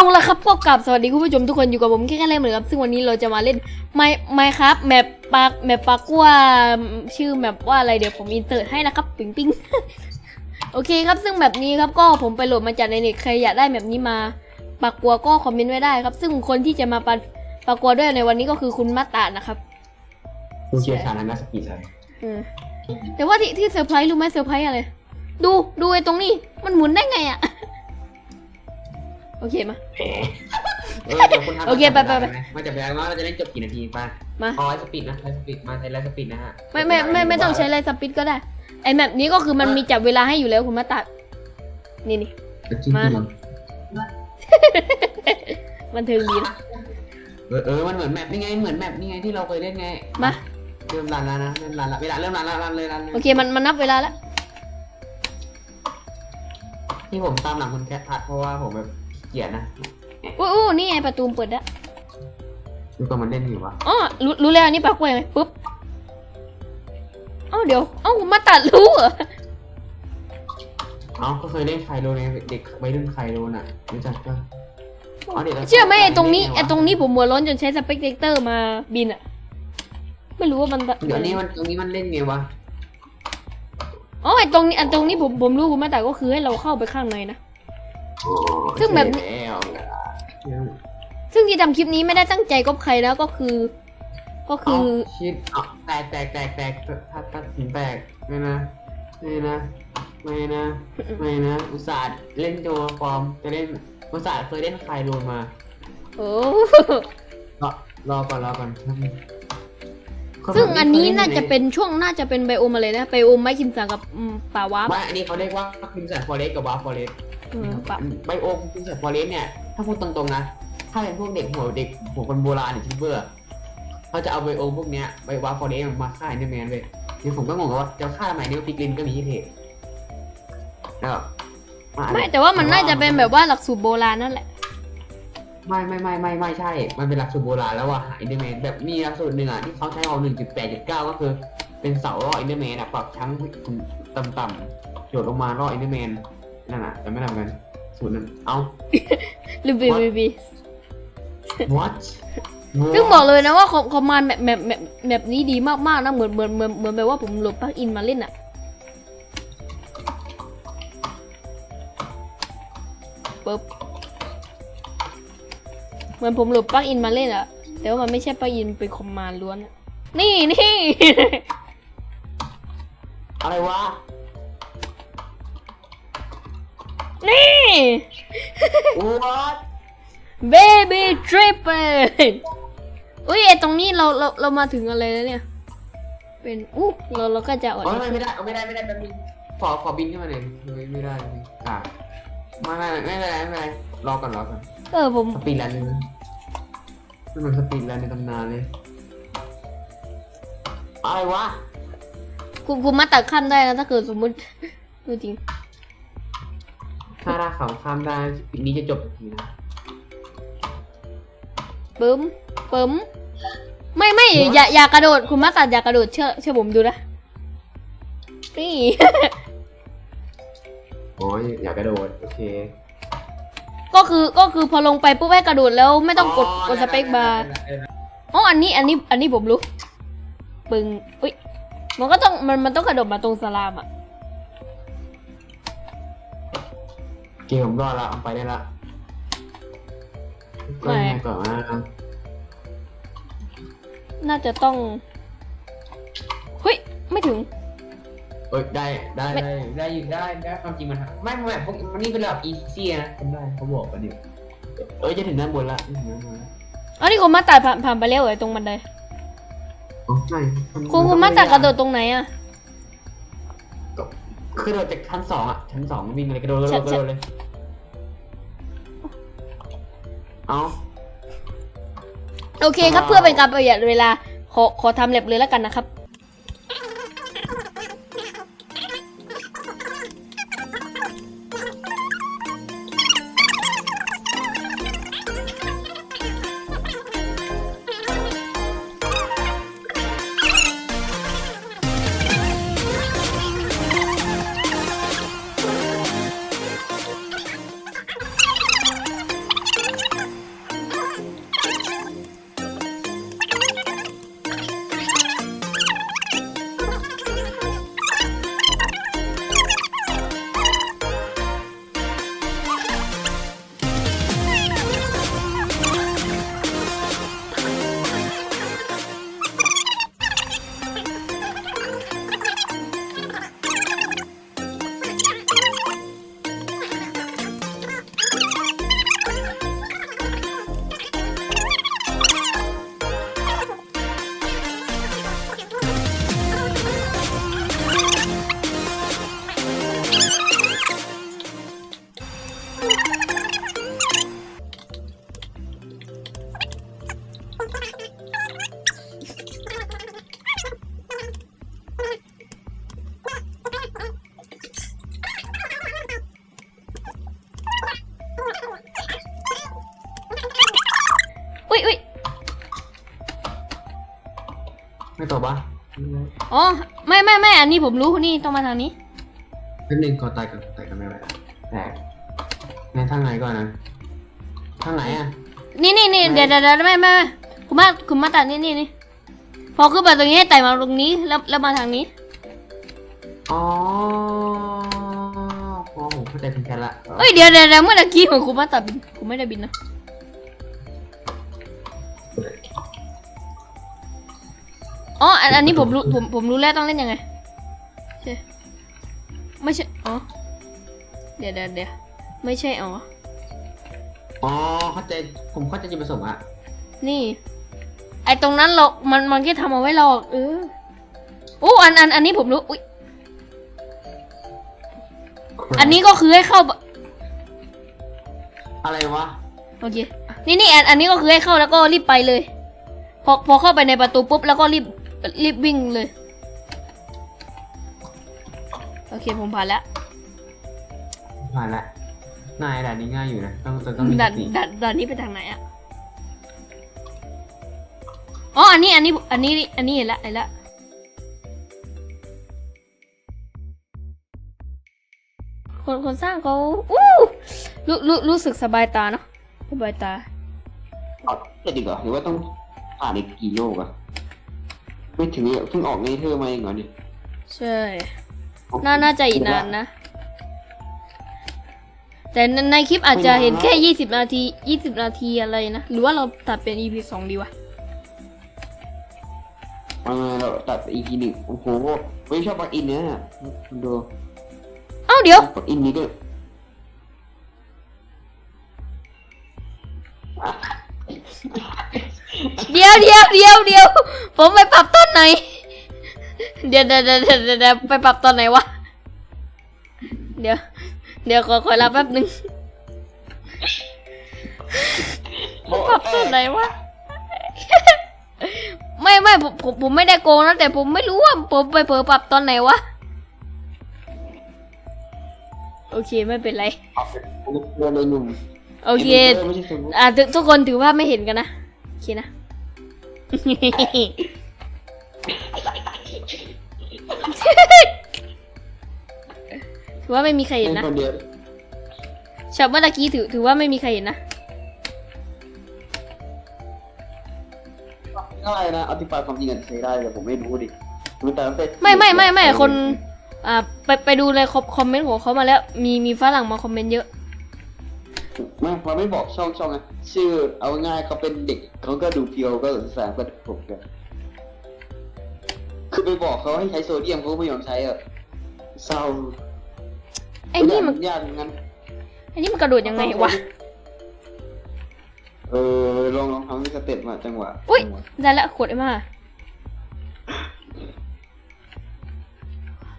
เอาละครับก็กลับสวัสดีคุณผู้ชมทุกคนอยู่กับผมแค่แค่เล่นเหมือนครับ ซึ่งวันนี้เราจะมาเล่นไม่ไม่ครับแมปปากแมปปากว่าชื่อแมปว่าอะไรเดี๋ยวผมอินเสิร์ตให้นะครับปิ๊งปิ๊งโอเคครับซึ่งแบบนี้ครับก็ผมไปโหลดมาจากในเน็ตใครอยากได้แบบนี้มาปากกัวก็คอมเมนต์ไว้ได้ครับ ซึ่งคนที่จะมาปันปากกัวด้วยในวันนี้ก็คือคุณมัตตานะครับผู้เชี่ยวชาญทางด้านสปีดเลยเออแต่ว่าที่ที่เซอร์ไพรส์รู้ไหมเซอร์ไพรส์อะไรดูดูไอ้ตรงนี้มันหมุนได้ไงอะ โอเคมาแหมเออเดี๋ยวคุณทำโอเคไปไปไปมาจับเวลาว่าเราจะเล่นจบกี่นาทีไปมา ขอไลฟ์สปีดนะไลฟ์สปีดมาใช้ไลฟ์สปีดนะฮะไม่ไม่ไม่ไม่ต้องใช้อะไรสปิดก็ได้ ไอแมปนี้ก็คือมันมีจับเวลาให้อยู่แล้วคุณมาตัดนี่นี่จริงมาๆมันมันเทิงดีนะ เออเออมันเหมือนแมปนี่ไงเหมือนแมปนี่ไงที่เราเคยเล่นไงมา เริ่มรันแล้วนะเริ่มรันแล้วเวลาเริ่มรันแล้วรันเลยรันเลยโอเคมันมันนับเวลาแล้วที่ผมตามหลังคุณแคทพัดเพราะว่าผมแบบ เกลียดนะอู้อู้นี่ไงประตูเปิดแล้วดูตัวมันเล่นอยู่วะอ๋อรู้รู้แล้วอันนี้ปากกล้วยไงปุ๊บเอ้าเดี๋ยวเอ้าคุณมาตัดรู้เหรอเอ้าก็เคยเล่นไคโรในเด็กวัยรุ่นไคโรน่ะรู้จักก็าดี๋ยวราเชื่อไหมไอตรงนี้เล่ไอตรงนี้ผมหัวร้อนจนใช้สเปกเตอร์มาบินอะไม่รู้ว่ามันเดี๋ยวนี้มันตรงนี้มันเล่นไงวะอ๋อไอตรงนี้ไอตรงนี้ผมผมรู้คุณมาตัดก็คือให้เราเข้าไปข้างในนะ ซึ่งแบบนี้ใช่แล้วซึ่งที่ทำคลิปนี้ไม่ได้ตั้งใจก๊อปใครนะก็คือ ก็คือเาชิดเอาแตกแตกแตกแตกถ้าถ้าถึงแตกไม่นะไม่นะไม่นะไม่นะอุตส่าห์เล่นโจฟอร์มจะเล่นอุตส่าห์เคยเล่นไคโรมาโอ้รอรอก่อนรอก่อนซึ่งอันนี้น่าจะเป็นช่วงน่าจะเป็นไบโอมอะไรนะไบโอมไม้คิมสังกับอืมป่าวาร์ปว่าอันนี้เขาเรียกว่าคิมสันฟอเรสกับวาฟอเรสเออป่าไบโอมคิมสันฟอเรสเนี่ย ถ้าพูดตรงๆนะ ถ้าเป็นพวกเด็กหัวเด็กหัวคนโบราณหรือทิเบอร์เขาจะเอาไบโอมพวกเนี้ยไปวาฟอเรสมาฆ่าเนอร์แมนเลยนี่ผมก็งงว่าจะฆ่าทำไมเนี่ยพิกลินก็มีที่เทแล้วอะ ไม่แต่ว่ามันน่าจะเป็นแบบว่าหลักสูตรโบราณนั่นแหละ ไม่ไม่ไม่ไม่ไม่ใช่ มันเป็นหลักสูตรโบราณแล้วว่าหาอินเดอร์แมนแบบมีหลักสูตรหนึ่งอะที่เขาใช้เอาหนึ่งจุดแปดจุดเก้าก็คือ เป็นเสาล่ออินเดอร์แมนอะปรับชั้งต่ำๆโยดลงมาล่ออินเดอร์แมน นั่นอะแต่ไม่ทำกันสูตรนั้นเอารีวิว What? รีวิว what ซึ่งบอกเลยนะว่าคอมคอมมานด์แบบแบบแบบแบบนี้ดีมากๆนะเหมือนเหมือนเหมือนเหมือนแบบว่าผมโหลดปลั๊กอินมาเล่นอะปึ๊บเหมือนผมโหลดปลั๊กอินมาเล่นอะแต่ว่ามันไม่ใช่ปลั๊กอินเป็นคอมมานด์ล้วนอะนี่นี่ อะไรวะ นี่ what baby triple อุ้ยไอตรงนี้เราเราเรามาถึงอะไรแล้วเนี่ย เป็นอู้เราเราก็จะอดเอาไม่ไม่ได้เอาไม่ได้ไม่ได้แป๊บนึงขอขอบินขึ้นมาหน่อยไม่ไม่ได้ไม่อะไม่ไม่ไม่ไม่เป็นไรไม่เป็นไรรอก่อนรอก่อนเออผมสปีดแลนด์เลยนะนี่มันสปีดแลนด์ในตำนานเลยอะไรวะคุณคุณมาตัดขั้นได้นะถ้าเกิดสมมุติดูจริง ถ้าราเขาข้ามได้ปีนี้จะจบทีนะปึ้มปึ้มไม่ไม่อย่าอย่ากระโดดคุณมาตัดอย่ากระโดดเชื่อเชื่อผมดูนะนี่โอ้ยอยากกระโดด โอเคก็คือก็คือพอลงไปปุ๊บให้กระโดดแล้วไม่ต้องกดกดสเปคบาร์อ๋ออันนี้อันนี้อันนี้ผมรู้ ปึ้งอุ้ยมันก็ต้องมันมันต้องกระโดดมาตรงสลามอะ กมผมรอดละเอาไปได้ละไม่ก็ยังไงก่อนนะน่าจะต้องเฮ้ยไม่ถึง เอ้ยได้ได้ไม่ ได้ได้อยู่ได้ได้ความจริงมันทำไม่ไม่พวกมันนี่เป็นระดับอีซี่นะทำได้เขาบอกกันอยู่เอ้ยจะถึงด้านบนละจะถึงด้านบนละอ๋อนี่คุณมาตัดผ่านผ่านไปแล้วเหรอตรงบันไดอ๋อไม่นคุณคุณมาตัดกระโดดตรงไหนอะคือกระโดดจากชั้นสองอะชั้นสองวิ่งอะไรกระโดดกระโดดกระโดดเลย เอา โอเคครับเพื่อเป็นการประหยัดเวลา ขอขอทำแลบเลยแล้วกันนะครับ ม่ไม่ไม่อันนี้ผมรู้นี่ต้องมาทางนี้นิดนึงก่อนตายก่อนตายกันไม่ไหวแต่ในทางไหนก่อนนะทางไหนอะ นี่นี่นี่ไหนเดี๋ยวเดี๋ยวเดี๋ยวไม่ไม่ไม่คุณมาคุณมาตัดนี่นี่นี่พอขึ้นไปตรงนี้ให้ไต่มาตรงนี้แล้วแล้วมาทางนี้ อ๋อพอผมเข้าใจคุณแค่ละเอ้ยเดี๋ยวเดี๋ยวเดี๋ยวเมื่อกี้เหมือนคุณมาตัดบินคุณไม่ได้บินนะอ๋ออันอันนี้ผมรู้ผมผมรู้แล้วต้องเล่นยังไง ใช่ไม่ใช่ อ๋อ เดี๋ยวเดี๋ยวเดี๋ยวไม่ใช่ อ๋อ อ๋อ เข้าใจ ผมเข้าใจจุดประสงค์อะนี่ ไอตรงนั้นเรามันมันแค่ทำเอาไว้หลอก เอออู้อันอันอันนี้ผมรู้อุ้ยอันนี้ก็คือให้เข้า อะไรวะ โอเค นี่นี่อันอันนี้ก็คือให้เข้าแล้วก็รีบไปเลย พอพอเข้าไปในประตูปุ๊บแล้วก็รีบรีบวิ่งเลย โอเคผมผ่านแล้วผ่านละนายด่านนี้ง่ายอยู่นะ ต้องต้องต้องมีสด่านติด่านด่านนี้ไปทางไหนอะอ๋ออันนี้อันนี้อันนี้อันนี้เห็นละเห็นละคนคนสร้างเขาอู้รู้รู้รู้สึกสบายตาเนาะสบายตา เอาจะดีกว่าหรือว่าต้องผ่านอีกกี่โลกอะไม่ถึงเนี่ยเพิ่งออกในเธอมาเองเหรอดิใช่ น่าน่าจะอีกนานนะ แต่ในในคลิปอาจจะเห็นแค่ยี่สิบนาทียี่สิบนาทีอะไรนะ หรือว่าเราตัดเป็น EP สองดีวะ เออเราตัดไปอีกทีหนึ่งโอ้โหไม่ชอบปลักอินเนี่ยดูเอ้าเดี๋ยว ปลักอินนี้ด้วยเดี๋ยวเดี๋ยวเดี๋ยวเดี๋ยวผมไปปรับตอนไหนเดี๋ยว เดี๋ยวเดี๋ยวเดี๋ยวเดี๋ยวไปปรับตอนไหนวะ เดี๋ยว เดี๋ยวขอขอรับแป๊บหนึ่งปรับตอนไหนวะ ไม่ไม่ผมผมผมไม่ได้โกงนะแต่ผมไม่รู้ว่าผมไปเผลอปรับตอนไหนวะ โอเคไม่เป็นไรเรือเลยหนุ่มโอเคไม่ใช่สมมติอ่าทุกทุกคนถือว่าไม่เห็นกันนะ โอเคนะ ถือว่าไม่มีใครเห็นนะคนเดียวชอบเมื่อตะกี้ถือถือว่าไม่มีใครเห็นนะง่ายนะอธิบายความจริงกันใช้ได้แต่ผมไม่รู้ดิรู้แต่ตั้งแต่ไม่ไม่ไม่ไม่คนอ่าไปไปดูเลยคอมคอมเมนต์ของเขามาแล้ว มีมีฝรั่งมาคอมเมนต์เยอะไม่เขาไม่บอกช่องช่องไงชื่อเอาง่ายเขาเป็นเด็กเขาก็ดูเพียวก็สงสารก็ผมกันคือไปบอกเขาให้ใช้โซเดียมเขาก็ไม่ยอมใช้อะเศร้า ไอ้นี่มันยากงั้นไอ้นี่มันกระโดดยังไงวะ เออลองลองทำที่สเต็ปมาจังหวะอุ๊ยจังหวะได้ละกดไอ้มา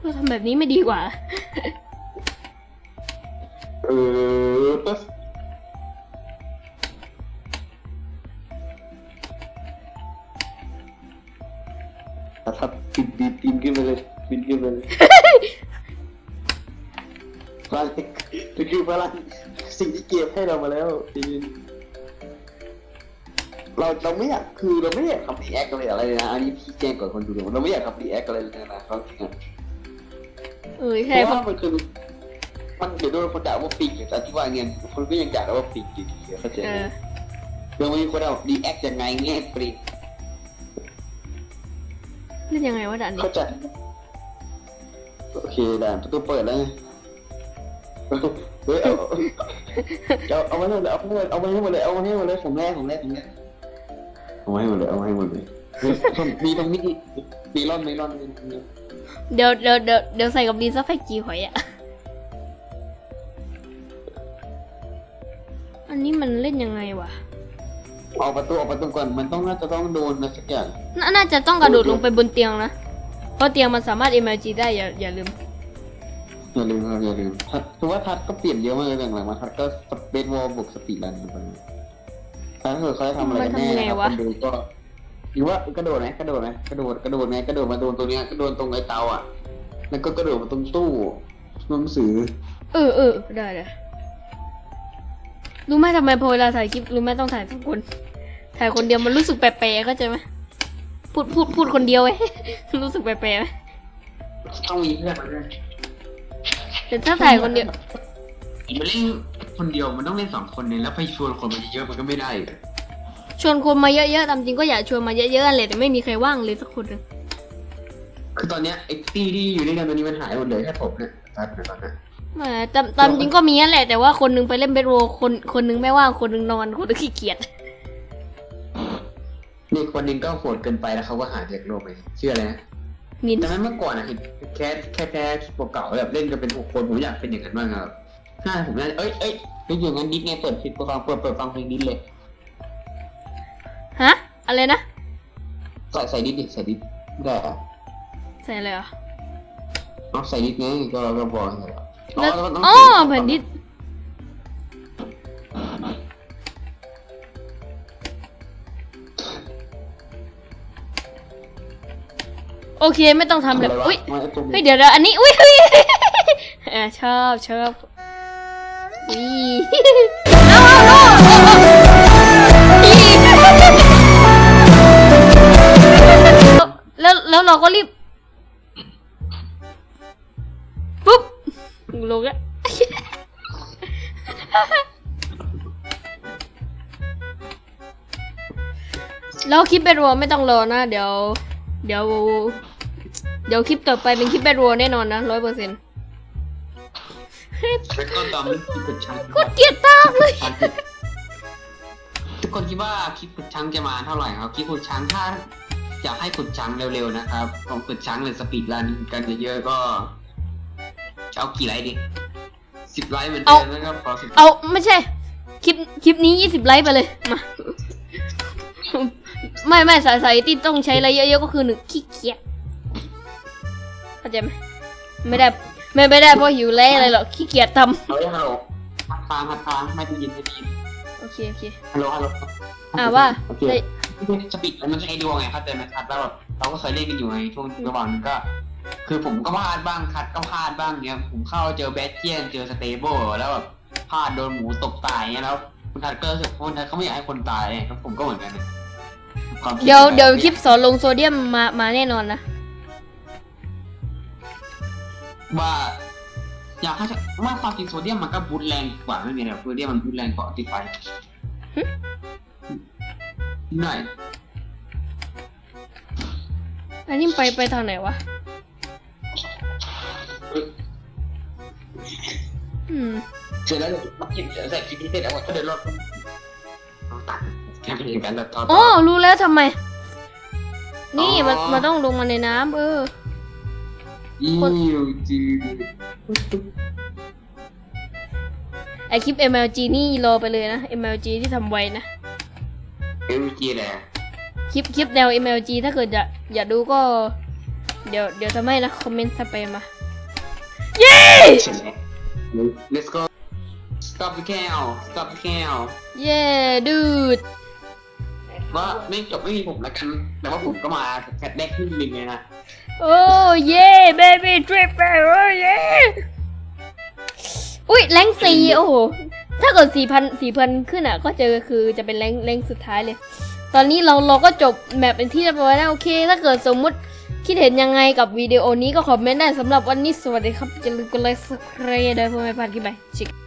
เราทำแบบนี้ไม่ดีกว่า เออ ให้เรามาแล้วจริงเราเราไม่อยากคือเราไม่อยากทำรีแอคอะไรอะไรเลยนะอันนี้พี่แจ้งก่อนคนดูเลยเราไม่อยากทำรีแอคอะไรเลยนะเขาจริงอะเออเพใช่ราะเพราะว่ามันคือมันเดี๋ยวโดนคนด่าว่าปิงแต่อธิบายเงินคนก็ยังด่าเราว่าปิงอยู่ดีเข้าใจเอไหมอเรื่องมีคนเอารีแอคยังไงแง่ปริงเล่นยังไงวะด่านนี้เข้าใจโอเคด่านประตูเปิดแล้วไง เฮ้ยเอาเอาเอาไว้เลยเอาไว้เลยเอาไว้ให้หมดเลยเอาไว้ให้หมดเลยผมแรกผมแรกผมแรกเอาไว้ให้หมดเลยเอาไว้ให้หมดเลยมีตรงนี้มีร่อนมีร่อนมีร่อนเดี๋ยวเดี๋ยวเดี๋ยวเดี๋ยวใส่กับดีซักแพ็กจีหอยอะอันนี้มันเล่นยังไงวะเอาประตูเอาประตูก่อนมันต้องน่าจะต้องโดนนะสักอย่างนาน่าจะต้องกระโดดลงไปบนเตียงนะเพราะเตียงมันสามารถ MLG ได้อย่าอย่าลืม อย่าลืมครับอย่าลืมทัดคือว่าทัดก็เปลี่ยนเยอะมากเลยหลังๆมาทัดก็สเปซวอลบวกสปีดรันไปถ้าเกิดเขาจะทำอะไรกันแน่นะครับคนดูก็หรือว่ากระโดดไหมกระโดดไหมกระโดดกระโดดไหมกระโดดมาโดนตรงเนี้ยกระโดดตรงไอ้เตาอะ แล้วก็กระโดดมาตรงตู้หนังสือ เออเออได้เลยรู้ไหมทำไมพอเวลาถ่ายคลิปรู้ไหมต้องถ่ายสองคน ถ่ายคนเดียวมันรู้สึกแปลกๆเข้าใจไหมพูดพูดพูดคนเดียวไว้รู้สึกแปลกๆไหมต้องมีเพื่อนมาด้วย แต่ถ้าถ่ายคนเดียวมันเล่นคนเดียวมันต้องเล่นสองคนเนี่ยแล้วไปชวนคนมาเยอะมันก็ไม่ได้ชวนคนมาเยอะๆตามจริงก็อยากชวนมาเยอะๆเลยแต่ไม่มีใครว่างเลยสักคนหนึงคือตอนเนี้ยไอ้ตี้ที่อยู่ด้วยกันตอนนี้มันหายหมดเลยแค่ผมเนี่ยตอนนี้ตอนนี้แหมตามตามจริงก็มีนั่นแหละแต่ว่าคนหนึงไปเล่นเบสโรคนคนหนึงไม่ว่างคนหนึงนอนคนหนึงขี้เกียจนี่คนหนึงก็โหดเกินไปแล้วเขาก็หายจากโลกไปชื่ออะไรนะ มินแต่นั้นเมื่อก่อนอะเห็นแค่แค่แค่คลิปเก่าๆแบบเล่นกันเป็นหกคนผมอยากเป็นอย่างนั้นบ้างครับน่าผมน่าเอ้ยเอ้ยไปอยู่งั้นดิสไงเปิดคลิปฟังเปิดเปิดฟังเพลงดิสเลยฮะอะไรนะใส่ใส่ดิสดิใส่ดิสได้อะใส่อะไรอะเอาใส่ดิสไงก็เราก็บอกให้เราแล้วเราก็ต้องอ๋อเปลี่ยแผ่นดิน โอเคไม่ต้องทำเลยะไรวะอุ้ยไม่ไอ้ตัวเฮ้ยเดี๋ยวเดี๋ยวอันนี้อุ้ยเฮ้ยอ่าชอบชอบอุ้ยเอาเอาเอาอีแล้วแล้วเราก็รีบปุ๊บลงอะแล้วคลิปเป็นรัวไม่ต้องรอนะ เดี๋ยว เดี๋ยว เดี๋ยวคลิปต่อไปเป็นคลิปแบดรัวแน่นอนนะร้อยเปอร์เซ็นต์เป็นต้นตอมคลิปขุดช้างก็เกลียดตามเลย ทุกคนคิดว่าคลิปขุดช้างจะมาเท่าไหร่ครับคลิปขุดช้างถ้าอยากให้ขุดช้างเร็วๆนะครับลองขุดช้างเลยสปีดรันกันเยอะๆก็จะเอากี่ไลค์ดิสิบไลค์เหมือนเดิมนะครับขอสิบเอาไม่ใช่ คลิปคลิปนี้ยี่สิบไลค์ไปเลยมาไม่ไม่สายสายที่ต้องใช้ไลค์เยอะๆก็คือหนึ่งขี้เกียจเข้าใจไหมไม่ได้ไม่ไม่ได้เพราะหิวไลค์อะไรหรอกขี้เกียจทเฮ้ยฮัลโหลฮัดฟังฮัดฟังไม่ได้ยินไม่ได้ยินำโอเคโอเค ฮัลโหลฮัลโหลอ่าว่าโอเคได้สปีดมันใช้ดวงไงครับแต่ไหมครับแล้วแบบเราก็เคยเล่นกันอยู่ไงช่วงระหว่างนั้นก็ คือผมก็พลาดบ้างคัดก็พลาดบ้างเนี้ยผมเข้าเจอแบทเจียนเจอสเตเบิลแล้วแบบพลาดโดนหมูตกตายเงี้ยแล้วคุณทัดก็รู้สึกว่าคุณทัดเขาไม่อยากให้คนตายแล้วผมก็เหมือนกันนะความคิเดี๋ยวแบบเดี๋ยวคลิปสอนลงโซเดียมมามาแน่นอนนะ ว่าอยากให้ว่าความจริงโซเดียมมันก็บูตแรงกว่าไม่มีอะไรหรอกโซเดียมมันบูตแรงกว่าติดไฟหน่อยอันนี้ไปไปทางไหนวะอืมเสร็จแล้วเดี๋ยวมากินเสร็จใส่คลิปนี้เสร็จแล้วก็เดินรถตัดแค่เป็นการตัดต่ออ๋อรู้แล้วทำไม นี่มันอ๋อมันต้องลงมาในน้ำเออ อิวจีไอคลิป MLG นี่รอไปเลยนะ MLG ที่ทำไว้นะอิวจีแหละคลิปคลิปแนว MLG ถ้าเกิดอยากอยากดูก็ เดี๋ยวเดี๋ยวทำให้นะ คอมเมนต์สเปมมาเย้ใช่ไหม let's go stop the cow stop the cow เย้ดูดว่าไม่จบไม่มีผมแล้วกัน แต่ว่าผมก็มาแคทแดกขึ้นลิงเลยนะ โอ้เย้เบบี้ทริปไปโอ้เย้อุ้ยแรงสี่โอ้โห ถ้าเกิดสี่พันสี่พันขึ้นอะ ก็เจอคือจะเป็นแรงแรงสุดท้ายเลย ตอนนี้เราเราก็จบแมปเป็นที่เรียบร้อยแล้วโอเค ถ้าเกิดสมมุติคิดเห็นยังไงกับวิดีโอนี้ก็คอมเมนต์ได้สำหรับวันนี้สวัสดีครับอย่าลืมกดไลค์สักครั้งด้วยเพื่อไม่พลาดคลิปใหม่ชิค